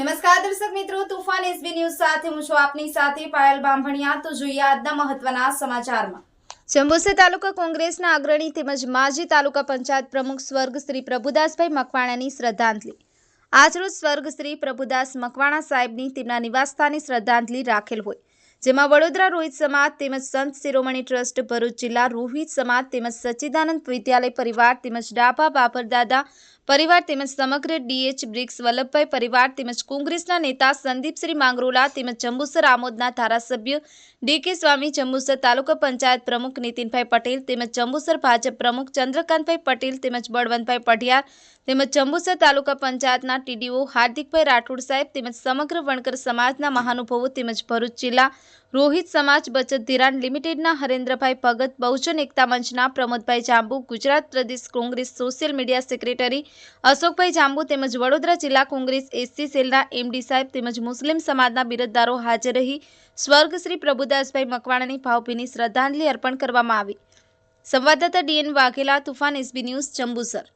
છું તુફાન SB news સાથે હું છું આપની સાથે પાયલ બાંભણિયા. તો જોઈએ આજના મહત્વના સમાચારમાં. જંબુસર તાલુકા કોંગ્રેસના અગ્રણી તેમજ માજી તાલુકા પંચાયત પ્રમુખ સ્વર્ગ શ્રી પ્રભુદાસભાઈ મકવાણાની શ્રદ્ધાંજલિ. આજરોજ સ્વર્ગ શ્રી પ્રભુદાસ મકવાણા સાહેબની તેમના નિવાસસ્થાને શ્રદ્ધાંજલિ રાખેલ હોય. જેમાં વડોદરા રોહિત સમાજ તેમજ સંત શિરોમણી ટ્રસ્ટ, ભરૂચ જિલ્લા રોહિત સમાજ તેમજ સચ્ચિદાનંદ વિદ્યાલય પરિવાર તેમજ ડાભા બાપરદાદા પરિવાર તેમજ સમગ્ર ડીએચ બ્રિક્સ વલ્લભભાઈ પરિવાર તેમજ કોંગ્રેસના નેતા સંદીપશ્રી માંગરોલા તેમજ જંબુસર આમોદના ધારાસભ્ય ડીકે સ્વામી, જંબુસર તાલુકા પંચાયત પ્રમુખ નીતિનભાઈ પટેલ તેમજ જંબુસર ભાજપ પ્રમુખ ચંદ્રકાંતભાઈ પટેલ તેમજ બળવંતભાઈ પઢિયાર તેમજ જંબુસર તાલુકા પંચાયતના ટીડીઓ હાર્દિકભાઈ રાઠોડ સાહેબ તેમજ સમગ્ર વણકર સમાજના મહાનુભાવો તેમજ ભરૂચ જિલ્લા રોહિત સમાજ બચત ધિરાણ લિમિટેડના હરેન્દ્રભાઈ ભગત બહુજન એકતા મંચના પ્રમોદભાઈ જાંબુ, ગુજરાત પ્રદેશ Congress social media secretary Ashokbhai Jambu તેમજ વડોદરા જિલ્લા કોંગ્રેસ એસસી સેલના એમડી સાહેબ તેમજ મુસ્લિમ સમાજના બિરદદારો હાજર રહી સ્વર્ગ શ્રી પ્રભુદાસભાઈ મકવાણાની ભાવભીની શ્રદ્ધાંજલિ અર્પણ કરવામાં આવી. સંવાદદાતા DN Vaghela, Toofan SB news, Jambusar.